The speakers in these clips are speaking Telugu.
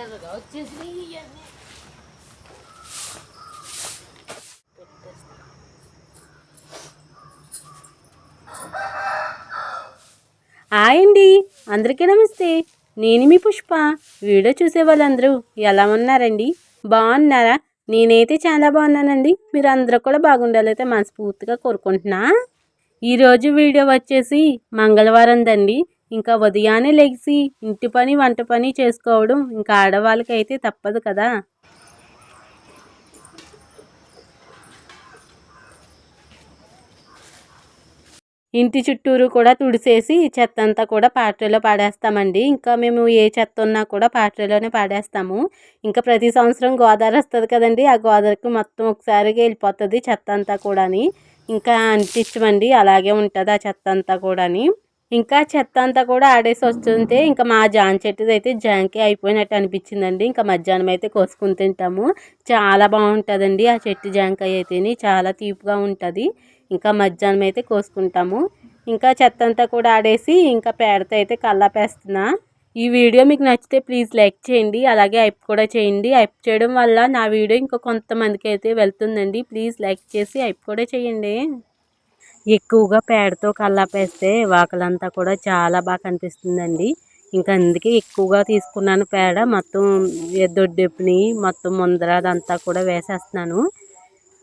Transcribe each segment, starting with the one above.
హాయ్ అండి. అందరికీ నమస్తే. నేను మీ పుష్ప. వీడియో చూసే వాళ్ళందరూ ఎలా ఉన్నారండి? బాగున్నారా? నేనైతే చాలా బాగున్నానండి. మీరు అందరూ కూడా బాగుండాలైతే మనస్ఫూర్తిగా కోరుకుంటున్నా. ఈరోజు వీడియో వచ్చేసి మంగళవారం దండి ఇంకా ఉదయాన్నే లెగిసి ఇంటి పని వంట పని చేసుకోవడం ఇంకా ఆడవాళ్ళకి అయితే తప్పదు కదా. ఇంటి చుట్టూరు కూడా తుడిసేసి చెత్త అంతా కూడా పాత్రలో పాడేస్తామండి. ఇంకా మేము ఏ చెత్త ఉన్నా కూడా పాత్రలోనే పాడేస్తాము. ఇంకా ప్రతి సంవత్సరం గోదావరి వస్తుంది కదండి. ఆ గోదావరికి మొత్తం ఒకసారిగా వెళ్ళిపోతుంది చెత్త అంతా కూడాని. ఇంకా అంటించమండి. అలాగే ఉంటుంది ఆ చెత్త అంతా కూడాని. ఇంకా చెత్త అంతా కూడా ఆడేసి వస్తుంటే ఇంకా మా జాన్ చెట్టుది అయితే జాంకే అయిపోయినట్టు అనిపించిందండి. ఇంకా మధ్యాహ్నం అయితే కోసుకుని తింటాము. చాలా బాగుంటుందండి ఆ చెట్టు జాంకాయ అయితేని. చాలా తీపిగా ఉంటుంది. ఇంకా మధ్యాహ్నం అయితే కోసుకుంటాము. ఇంకా చెత్త అంతా కూడా ఆడేసి ఇంకా పేడతో అయితే కల్లాపేస్తున్నా. ఈ వీడియో మీకు నచ్చితే ప్లీజ్ లైక్ చేయండి. అలాగే ఐప్ కూడా చేయండి. ఐప్ చేయడం వల్ల నా వీడియో ఇంకా కొంతమందికి అయితే వెళ్తుందండి. ప్లీజ్ లైక్ చేసి ఐప్ కూడా చేయండి. ఎక్కువగా పేడతో కల్లాపేస్తే వాకలంతా కూడా చాలా బాగా కనిపిస్తుందండి. ఇంకా అందుకే ఎక్కువగా తీసుకున్నాను పేడ. మొత్తం దొడ్డెప్పుని మొత్తం ముందర అదంతా కూడా వేసేస్తున్నాను.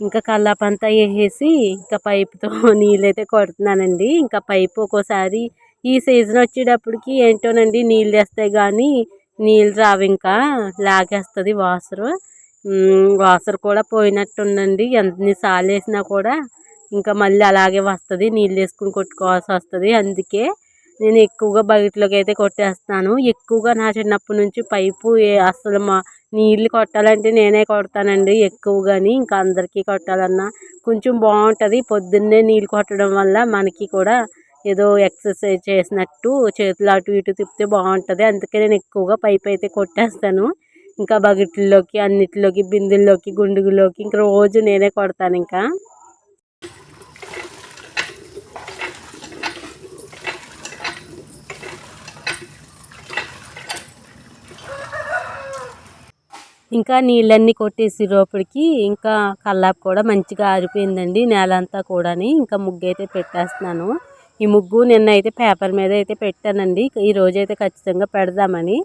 ఇంకా కల్లాపంతా వేసేసి ఇంకా పైపుతో నీళ్ళైతే కొడుతున్నానండి. ఇంకా పైపు ఒక్కోసారి ఈ సీజన్ వచ్చేటప్పటికి ఏంటోనండి నీళ్ళు వేస్తే కానీ నీళ్ళు రావు ఇంకా. లాగేస్తుంది వాసరు. వాసరు కూడా పోయినట్టుందండి. ఎన్నిసార్లు వేసినా కూడా ఇంకా మళ్ళీ అలాగే వస్తుంది. నీళ్ళు వేసుకుని కొట్టుకోవాల్సి వస్తుంది. అందుకే నేను ఎక్కువగా బకెట్లోకి అయితే కొట్టేస్తాను. ఎక్కువగా నా చిన్నప్పటి నుంచి పైపు అసలు మా నీళ్ళు కొట్టాలంటే నేనే కొడతానండి ఎక్కువగాని. ఇంకా అందరికీ కొట్టాలన్నా కొంచెం బాగుంటుంది. పొద్దున్నే నీళ్ళు కొట్టడం వల్ల మనకి కూడా ఏదో ఎక్సర్సైజ్ చేసినట్టు చేతులు అటు ఇటు తిప్పితే బాగుంటుంది. అందుకే నేను ఎక్కువగా పైపు అయితే కొట్టేస్తాను. ఇంకా బకెట్లలోకి అన్నిటిలోకి బిందెల్లోకి గుండుగులోకి ఇంకా రోజు నేనే కొడతాను ఇంకా. ఇంకా నీళ్ళన్నీ కొట్టేసి లోపలికి ఇంకా కల్లాపు కూడా మంచిగా ఆరిపోయిందండి నేల అంతా కూడాని. ఇంకా ముగ్గు అయితే పెట్టేస్తున్నాను. ఈ ముగ్గు నిన్న అయితే పేపర్ మీద అయితే పెట్టానండి. ఈ అయితే ఖచ్చితంగా పెడదామని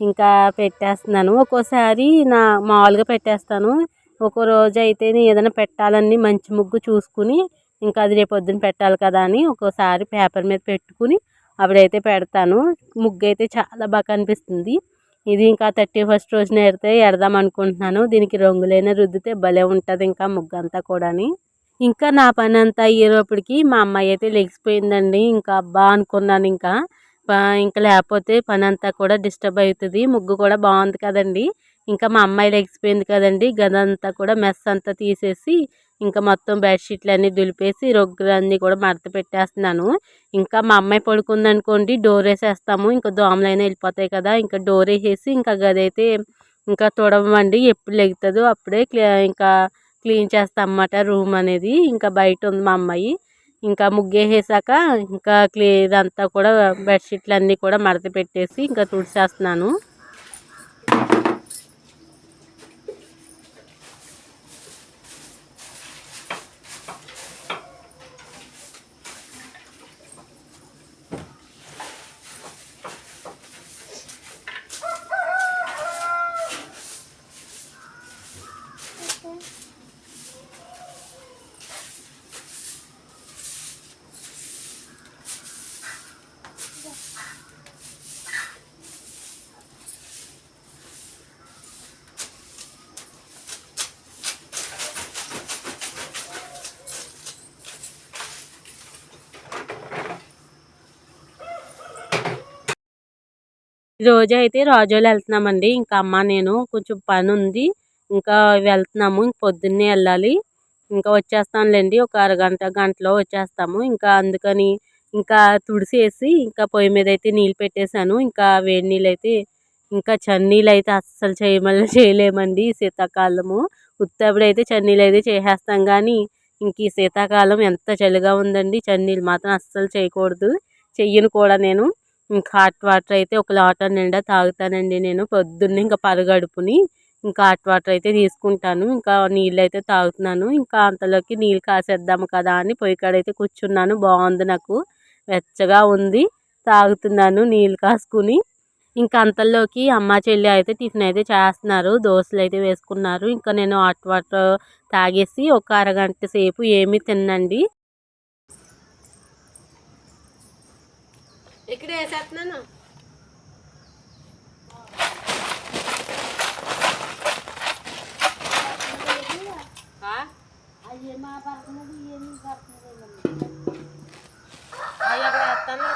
ఇంకా పెట్టేస్తున్నాను. ఒక్కోసారి నా మామూలుగా పెట్టేస్తాను. ఒక్కో రోజు అయితే ఏదైనా పెట్టాలని మంచి ముగ్గు చూసుకుని ఇంకా అది రేపు పొద్దున పెట్టాలి కదా అని ఒక్కోసారి పేపర్ మీద పెట్టుకుని అప్పుడైతే పెడతాను. ముగ్గు అయితే చాలా బాగా కనిపిస్తుంది. ఇది ఇంకా థర్టీ ఫస్ట్ రోజున ఎడితే ఎడదాం అనుకుంటున్నాను. దీనికి రంగులైన రుద్దితే భలే ఉంటుంది ఇంకా ముగ్గు అంతా కూడాని. ఇంకా నా పని అంతా అయ్యేటప్పటికి మా అమ్మాయి అయితే లెగిసిపోయిందండి. ఇంకా అబ్బా అనుకున్నాను ఇంకా. ఇంకా లేకపోతే పని అంతా కూడా డిస్టర్బ్ అవుతుంది. ముగ్గు కూడా బాగుంది కదండి. ఇంకా మా అమ్మాయి లెగిసిపోయింది కదండి. గదంతా కూడా మెస్ అంతా తీసేసి ఇంకా మొత్తం బెడ్షీట్లు అన్నీ దులిపేసి రొగ్గులన్నీ కూడా మడత పెట్టేస్తున్నాను. ఇంకా మా అమ్మాయి పడుకుందనుకోండి డోర్ వేసేస్తాము. ఇంకా దోమలైనా వెళ్ళిపోతాయి కదా ఇంకా డోర్ వేసేసి ఇంకా గది అయితే ఇంకా తుడవండి ఎప్పుడు లెగుతుందో అప్పుడే క్లీ ఇంకా క్లీన్ చేస్తాం అన్నమాట రూమ్ అనేది. ఇంకా బయట ఉంది మా అమ్మాయి. ఇంకా ముగ్గేసాక ఇంకా క్లీ ఇదంతా కూడా బెడ్షీట్లు అన్నీ కూడా మడత పెట్టేసి ఇంకా తుడిచేస్తున్నాను. రోజు అయితే రాజోలు వెళ్తున్నామండి ఇంకా అమ్మ నేను కొంచెం పని ఉంది ఇంకా వెళ్తున్నాము. ఇంక పొద్దున్నే వెళ్ళాలి ఇంకా వచ్చేస్తానులేండి. ఒక అరగంట గంటలో వచ్చేస్తాము. ఇంకా అందుకని ఇంకా తుడిసేసి ఇంకా పొయ్యి మీద అయితే నీళ్ళు పెట్టేశాను. ఇంకా వేడి నీళ్ళు అయితే ఇంకా చన్నీళ్ళు అయితే అస్సలు చేయమని చేయలేమండి ఈ శీతాకాలము. ఉత్తప్పుడు అయితే చన్నీళ్ళు అయితే చేసేస్తాం కానీ ఇంక ఈ శీతాకాలం ఎంత చలిగా ఉందండి. చన్నీళ్ళు మాత్రం అస్సలు చేయకూడదు. చెయ్యను కూడా నేను. ఇంకా హాట్ వాటర్ అయితే ఒక లోటా నిండా తాగుతానండి నేను పొద్దున్నే ఇంకా పరగడుపుని. ఇంకా హాట్ వాటర్ అయితే తీసుకుంటాను. ఇంకా నీళ్ళు అయితే తాగుతున్నాను. ఇంకా అంతలోకి నీళ్ళు కాసేద్దాము కదా అని పొయ్యి కాడ అయితే కూర్చున్నాను. బాగుంది నాకు. వెచ్చగా ఉంది. తాగుతున్నాను నీళ్ళు కాసుకుని. ఇంకా అంతలోకి అమ్మ చెల్లి అయితే టిఫిన్ అయితే చేస్తున్నారు. దోశలు అయితే వేసుకున్నారు. ఇంకా నేను హాట్ వాటర్ తాగేసి ఒక అరగంట సేపు ఏమీ తిన్నండి. ఇక్కడే వేసేస్తున్నాను అవి అక్కడ వేస్తాను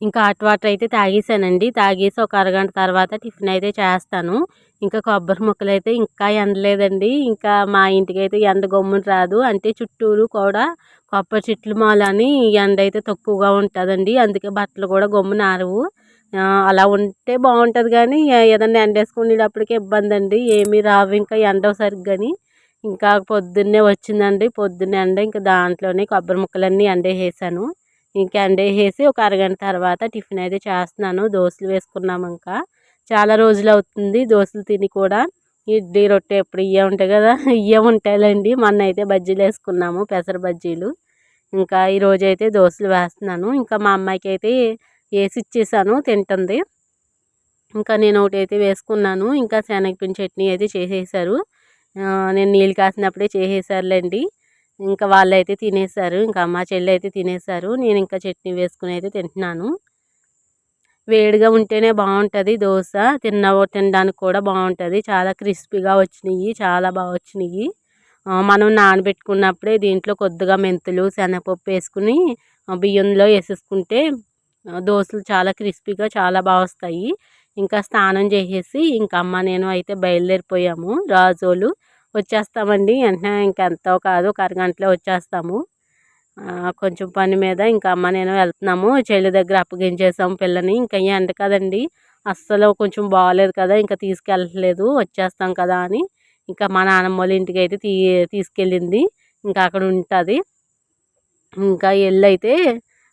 ఇంకా హాట్ వాటర్ అయితే తాగేసానండి. తాగేసి ఒక అరగంట తర్వాత టిఫిన్ అయితే చేస్తాను. ఇంకా కొబ్బరి ముక్కలు అయితే ఇంకా ఎండలేదండి. ఇంకా మా ఇంటికి అయితే ఎండ గమ్మున రాదు. అంటే చుట్టూరు కూడా కొబ్బరి చెట్లు మాలని ఎండ అయితే తక్కువగా ఉంటుందండి. అందుకే బట్టలు కూడా గమ్మున ఆరవు. అలా ఉంటే బాగుంటుంది కానీ ఏదన్నా ఎండ వేసుకునేటప్పటికి ఇబ్బంది అండి ఏమీ రావు. ఇంకా ఎండ సరిగ్గాని. ఇంకా పొద్దున్నే వచ్చిందండి. పొద్దున్నే ఎండ. ఇంకా దాంట్లోనే కొబ్బరి ముక్కలన్నీ ఎండ వేసేసాను ఇంకా వేసి ఒక అరగంట తర్వాత టిఫిన్ అయితే చేస్తున్నాను. దోశలు వేసుకున్నాము ఇంకా. చాలా రోజులు అవుతుంది దోశలు తిని కూడా. ఇడ్లీ రొట్టె ఎప్పుడు ఇవే ఉంటాయి కదా. ఇవే ఉంటాయిలేండి. మొన్న అయితే బజ్జీలు వేసుకున్నాము పెసర బజ్జీలు. ఇంకా ఈరోజు అయితే దోశలు వేస్తున్నాను. ఇంకా మా అమ్మాయికి అయితే వేసి ఇచ్చేసాను తింటుంది. ఇంకా నేను ఒకటి అయితే వేసుకున్నాను. ఇంకా శనగపిండి చట్నీ అయితే చేసేసారు. నేను నీళ్ళు కాసినప్పుడే చేసేసారులేండి. ఇంకా వాళ్ళు అయితే తినేసారు. ఇంకా అమ్మ చెల్లి అయితే తినేసారు. నేను ఇంకా చట్నీ వేసుకుని అయితే తింటున్నాను. వేడిగా ఉంటేనే బాగుంటుంది. దోశ తిన్న తినడానికి కూడా బాగుంటుంది. చాలా క్రిస్పీగా వచ్చినాయి. చాలా బాగా వచ్చినాయి. మనం నానబెట్టుకున్నప్పుడే దీంట్లో కొద్దిగా మెంతులు శనగపప్పు వేసుకుని బియ్యంలో వేసేసుకుంటే దోశలు చాలా క్రిస్పీగా చాలా బాగా వస్తాయి. ఇంకా స్నానం చేసేసి ఇంకా అమ్మ నేను అయితే బయలుదేరిపోయాము. రాజోలు వచ్చేస్తామండి. వెంటనే ఇంకెంతో కాదు ఒక అరగంటలో వచ్చేస్తాము. కొంచెం పని మీద ఇంకా అమ్మ నేను వెళ్తున్నాము. చెల్లి దగ్గర అప్పగించేసాము పిల్లని. ఇంకా ఎండ కదండి. అస్సలు కొంచెం బాగాలేదు కదా ఇంకా తీసుకెళ్ళట్లేదు. వచ్చేస్తాం కదా అని ఇంకా మా నాన్నమ్మ వాళ్ళ ఇంటికి అయితే తీ తీసుకెళ్ళింది. ఇంకా అక్కడ ఉంటుంది. ఇంకా వెళ్ళైతే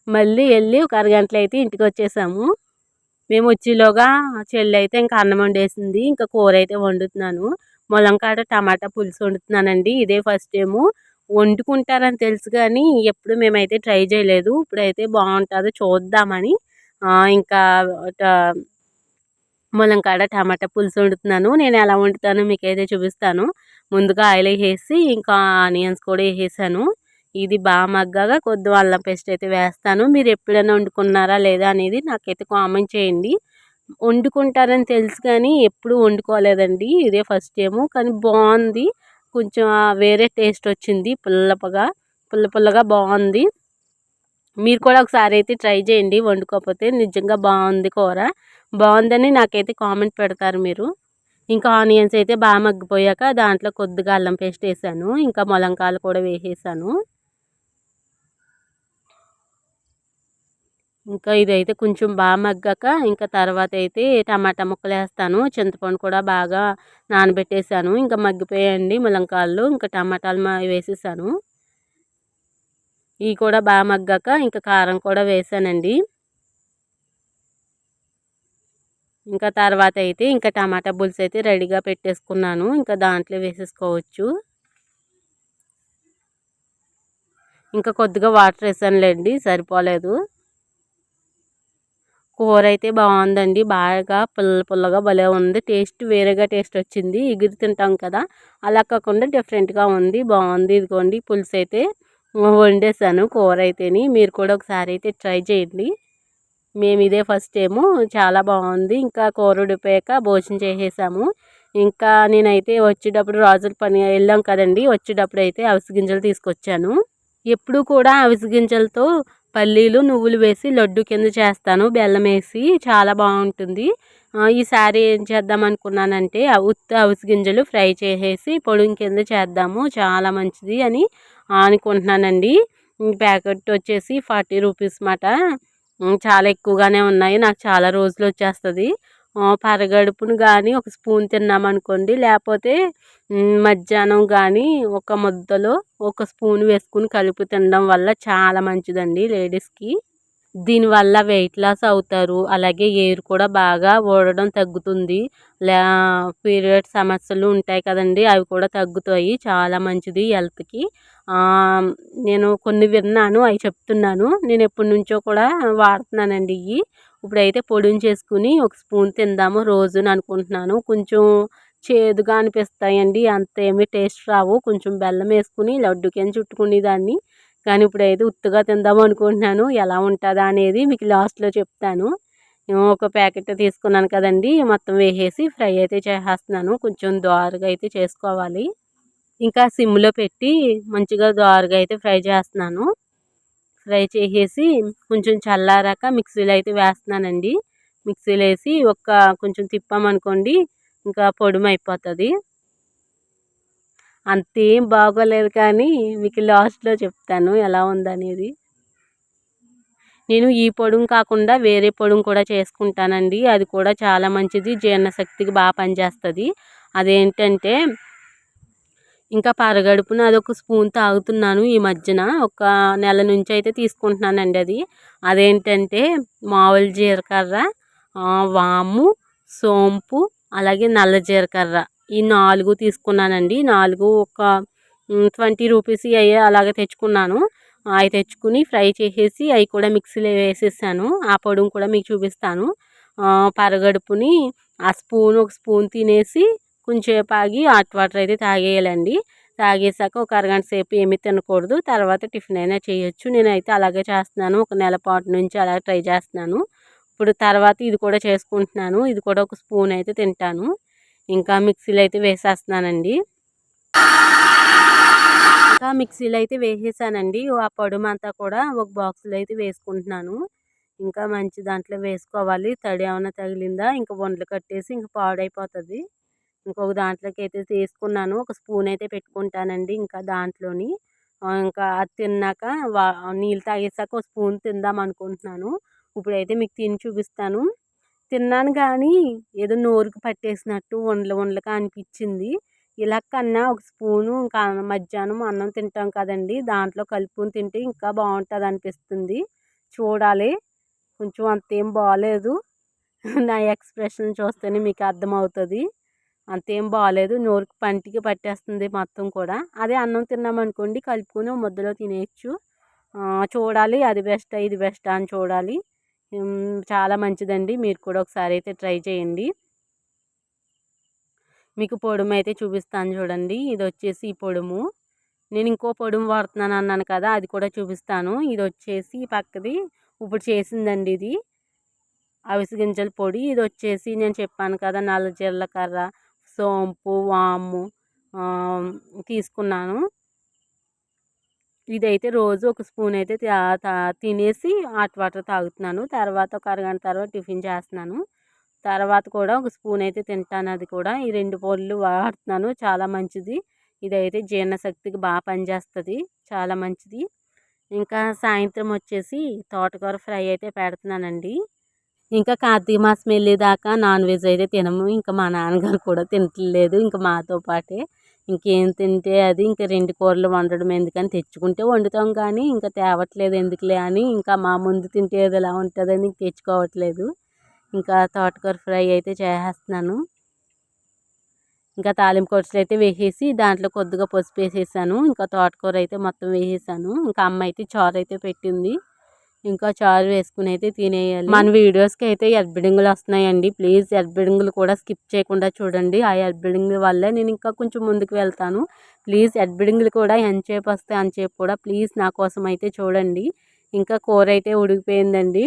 మళ్ళీ వెళ్ళి ఒక అరగంటలో అయితే ఇంటికి వచ్చేసాము. మేము వచ్చేలోగా చెల్లి అయితే ఇంకా అన్నం వండేసింది. ఇంకా కూర అయితే వండుతున్నాను. ములంకాడ టమాటా పులుసు వండుతున్నానండి. ఇదే ఫస్ట్ టైము. వండుకుంటారని తెలుసు కానీ ఎప్పుడు మేమైతే ట్రై చేయలేదు. ఇప్పుడైతే బాగుంటుందో చూద్దామని ఇంకా ములంకాడ టమాటా పులుసు వండుతున్నాను. నేను ఎలా వండుతానో మీకైతే చూపిస్తాను. ముందుగా ఆయిల్ వేసి ఇంకా ఆనియన్స్ కూడా వేసేసాను. ఇది బాగా మగ్గాగా కొద్ది అల్లం పేస్ట్ అయితే వేస్తాను. మీరు ఎప్పుడైనా వండుకున్నారా లేదా అనేది నాకైతే కామెంట్ చేయండి. వండుకుంటారని తెలుసు కానీ ఎప్పుడు వండుకోలేదండి. ఇదే ఫస్ట్ టైము. కానీ బాగుంది. కొంచెం వేరే టేస్ట్ వచ్చింది పుల్లపగా. పుల్ల పుల్లగా బాగుంది. మీరు కూడా ఒకసారి అయితే ట్రై చేయండి వండుకోకపోతే. నిజంగా బాగుంది కూర. బాగుందని నాకైతే కామెంట్ పెడతారు మీరు. ఇంకా ఆనియన్స్ అయితే బాగా మగ్గిపోయాక దాంట్లో కొద్దిగా అల్లం పేస్ట్ వేసాను. ఇంకా మొలంకాయలు కూడా వేసేసాను. ఇంకా ఇదైతే కొంచెం బాగా మగ్గాక ఇంకా తర్వాత అయితే టమాటా ముక్కలు వేస్తాను చింతపండు కూడా బాగా నానబెట్టేసాను ఇంకా మగ్గిపోయాయండి ములంకాయలు ఇంకా టమాటాలు వేసేసాను. ఇవి కూడా బాగా మగ్గాక ఇంకా కారం కూడా వేసానండి. ఇంకా తర్వాత అయితే ఇంకా టమాటా పులుసు అయితే రెడీగా పెట్టేసుకున్నాను. ఇంకా దాంట్లో వేసేసుకోవచ్చు. ఇంకా కొద్దిగా వాటర్ వేసానులేండి సరిపోలేదు. కూర అయితే బాగుందండి బాగా పుల్ల పుల్లగా భలే ఉంది. టేస్ట్ వేరేగా టేస్ట్ వచ్చింది. ఎగిరి తింటాం కదా. అలా కాకుండా డిఫరెంట్గా ఉంది. బాగుంది ఇదిగోండి. పులుసు అయితే వండేసాను కూర అయితేని మీరు కూడా ఒకసారి అయితే ట్రై చేయండి. మేము ఇదే ఫస్ట్ టైము. చాలా బాగుంది ఇంకా కూర ఉడిపోయాక భోజనం చేసేసాము. ఇంకా నేనైతే వచ్చేటప్పుడు రాజుల పని వెళ్ళాం కదండి. వచ్చేటప్పుడు అయితే అవిసి గింజలు తీసుకొచ్చాను. ఎప్పుడు కూడా అవిసి గింజలతో పల్లీలు నువ్వులు వేసి లడ్డు కింద చేస్తాను. బెల్లం వేసి చాలా బాగుంటుంది. ఈ సారీ ఏం చేద్దాం అనుకున్నానంటే ఉత్త అవిసి గింజలు ఫ్రై చేసేసి పొడుం కింద చేద్దాము. చాలా మంచిది అని అనుకుంటున్నానండి. ప్యాకెట్ వచ్చేసి ఫార్టీ రూపీస్ మాట. చాలా ఎక్కువగానే ఉన్నాయి. నాకు చాలా రోజులు వచ్చేస్తుంది. పరగడుపును కానీ ఒక స్పూన్ తిన్నామనుకోండి లేకపోతే మధ్యాహ్నం కానీ ఒక ముద్దలో ఒక స్పూన్ వేసుకుని కలిపి తినడం వల్ల చాలా మంచిదండి లేడీస్కి. దీనివల్ల వెయిట్ లాస్ అవుతారు. అలాగే ఎయిర్ కూడా బాగా ఊడడం తగ్గుతుంది. లే పీరియడ్ సమస్యలు ఉంటాయి కదండి అవి కూడా తగ్గుతాయి. చాలా మంచిది హెల్త్కి నేను కొన్ని విన్నాను అవి చెప్తున్నాను. నేను ఎప్పటి నుంచో కూడా వాడుతున్నానండి ఇవి. ఇప్పుడైతే పొడిని చేసుకుని ఒక స్పూన్ తిందాము రోజుని అనుకుంటున్నాను. కొంచెం చేదుగా అనిపిస్తాయండి అంత ఏమీ టేస్ట్ రావు. కొంచెం బెల్లం వేసుకుని లడ్డు చుట్టుకునే చుట్టుకునేదాన్ని. కానీ ఇప్పుడైతే ఉత్తుగా తిందాం అనుకుంటున్నాను. ఎలా ఉంటుందా అనేది మీకు లాస్ట్లో చెప్తాను. నేను ఒక ప్యాకెట్ తీసుకున్నాను కదండి. మొత్తం వేసేసి ఫ్రై అయితే చేసేస్తున్నాను. కొంచెం దోరగా అయితే చేసుకోవాలి. ఇంకా సిమ్లో పెట్టి మంచిగా దోరగా అయితే ఫ్రై చేస్తున్నాను. ఫ్రై చేసేసి కొంచెం చల్లారాక మిక్సీలో అయితే వేస్తున్నానండి. మిక్సీలో వేసి ఒక కొంచెం తిప్పామనుకోండి ఇంకా పొడుము అయిపోతుంది అంతేం బాగోలేదు కానీ మీకు లాస్ట్లో చెప్తాను ఎలా ఉందనేది. నేను ఈ పొడుము కాకుండా వేరే పొడుము కూడా చేసుకుంటానండి. అది కూడా చాలా మంచిది జీర్ణశక్తికి బాగా పనిచేస్తుంది. అదేంటంటే ఇంకా పరగడుపున అదొక స్పూన్ తాగుతున్నాను ఈ మధ్యన. ఒక నెల నుంచి అయితే తీసుకుంటున్నానండి అది. అదేంటంటే మామూలు జీలకర్ర వాము సోంపు అలాగే నల్ల జీలకర్ర. ఈ నాలుగు తీసుకున్నానండి. నాలుగు ఒక ట్వంటీ రూపీస్ అయ్యే అలాగే తెచ్చుకున్నాను. అవి తెచ్చుకుని ఫ్రై చేసేసి అవి కూడా మిక్సీలో వేసేసాను. ఆ పొడిని కూడా మీకు చూపిస్తాను. పరగడుపుని ఆ స్పూన్ ఒక స్పూన్ తినేసి కొంచెంసేపు ఆగి హాట్ వాటర్ అయితే తాగేయాలండి. తాగేసాక ఒక అరగంట సేపు ఏమీ తినకూడదు. తర్వాత టిఫిన్ అయినా చేయొచ్చు. నేనైతే అలాగే చేస్తున్నాను. ఒక నెల పాటు నుంచి అలా ట్రై చేస్తున్నాను. ఇప్పుడు తర్వాత ఇది కూడా చేసుకుంటున్నాను. ఇది కూడా ఒక స్పూన్ అయితే తింటాను. ఇంకా మిక్సీలో అయితే వేసేస్తున్నానండి. ఇంకా మిక్సీలో అయితే వేసేసానండి ఆ పొడుము అంతా కూడా ఒక బాక్స్లో అయితే వేసుకుంటున్నాను. ఇంకా మంచి దాంట్లో వేసుకోవాలి. తడి ఏమైనా తగిలిందా? ఇంకా వండ్లు కట్టేసి ఇంకా పాడైపోతుంది. ఇంకొక దాంట్లోకి అయితే తీసుకున్నాను. ఒక స్పూన్ అయితే పెట్టుకుంటానండి ఇంకా దాంట్లోని. ఇంకా అది తిన్నాక వా నీళ్ళు తాగేసాక ఒక స్పూన్ తిందాం అనుకుంటున్నాను ఇప్పుడైతే మీకు తిని చూపిస్తాను. తిన్నాను కానీ ఏదో నోరుకు పట్టేసినట్టు ఉండలు వండలుగా అనిపించింది ఇలా కన్నా ఒక స్పూను ఇంకా మధ్యాహ్నం అన్నం తింటాం కదండి దాంట్లో కలుపుకొని తింటే ఇంకా బాగుంటుంది అనిపిస్తుంది చూడాలి. కొంచెం అంతేం బాగాలేదు నా ఎక్స్ప్రెషన్ చూస్తేనే మీకు అర్థమవుతుంది. అంతేం బాగాలేదు నోరుకి పంటికి పట్టేస్తుంది మొత్తం కూడా. అదే అన్నం తిన్నామనుకోండి కలుపుకొని ముద్దలో తినేయచ్చు. చూడాలి. అది బెస్ట్ ఇది బెస్ట్ అని చూడాలి. చాలా మంచిదండి. మీరు కూడా ఒకసారి అయితే ట్రై చేయండి. మీకు పొడుము అయితే చూపిస్తాను చూడండి. ఇది వచ్చేసి ఈ పొడుము. నేను ఇంకో పొడుము వాడుతున్నాను అన్నాను కదా అది కూడా చూపిస్తాను. ఇది వచ్చేసి పక్కది. ఇప్పుడు చేసిందండి ఇది. అవిసె గింజల పొడి. ఇది వచ్చేసి నేను చెప్పాను కదా నల్ల జీలకర్ర సోంపు వాము తీసుకున్నాను. ఇదైతే రోజు ఒక స్పూన్ అయితే తా- తినేసి హాట్ వాటర్ తాగుతున్నాను. తర్వాత ఒక అరగంట తర్వాత టిఫిన్ చేస్తున్నాను. తర్వాత కూడా ఒక స్పూన్ అయితే తింటాను అది కూడా. ఈ రెండు పొల్లు వాడుతున్నాను. చాలా మంచిది. ఇదైతే జీర్ణశక్తికి బాగా పనిచేస్తుంది. చాలా మంచిది. ఇంకా సాయంత్రం వచ్చేసి తోటకూర ఫ్రై అయితే పెడుతున్నానండి. ఇంకా కార్తీక మాసం వెళ్ళేదాకా నాన్ వెజ్ అయితే తినము. ఇంకా మా నాన్నగారు కూడా తినట్లేదు. ఇంకా మాతో పాటే ఇంకేం తింటే అది ఇంకా రెండు కూరలు వండడం ఎందుకని తెచ్చుకుంటే వండుతాం కానీ ఇంకా తేవట్లేదు ఎందుకులే అని ఇంకా మా ముందు తింటే అది ఎలా ఉంటుందని తెచ్చుకోవట్లేదు. ఇంకా తోటకూర ఫ్రై అయితే చేసేస్తున్నాను. ఇంకా తాలింపు కొట్టులు అయితే వేసేసి దాంట్లో కొద్దిగా పసుపు వేసేసాను. ఇంకా తోటకూర అయితే మొత్తం వేసేసాను. ఇంకా అమ్మ అయితే చారు అయితే పెట్టింది. ఇంకా చారు వేసుకుని అయితే తినేయాలి. మన వీడియోస్కి అయితే ఎర్బిడింగులు వస్తున్నాయండి. ప్లీజ్ ఎర్బిడింగులు కూడా స్కిప్ చేయకుండా చూడండి. ఆ ఎర్బిడింగుల వల్లే నేను ఇంకా కొంచెం ముందుకు వెళ్తాను. ప్లీజ్ ఎర్బిడింగులు కూడా ఎంతసేపు వస్తే అంతసేపు కూడా ప్లీజ్ నా కోసం అయితే చూడండి. ఇంకా కూర అయితే ఉడికిపోయిందండి.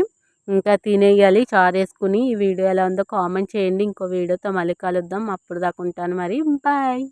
ఇంకా తినేయాలి. చారు వేసుకుని ఈ వీడియో ఎలా ఉందో కామెంట్ చేయండి. ఇంకో వీడియోతో మళ్ళీ కలుద్దాం. అప్పుడు దాకా ఉంటాను మరి. బాయ్.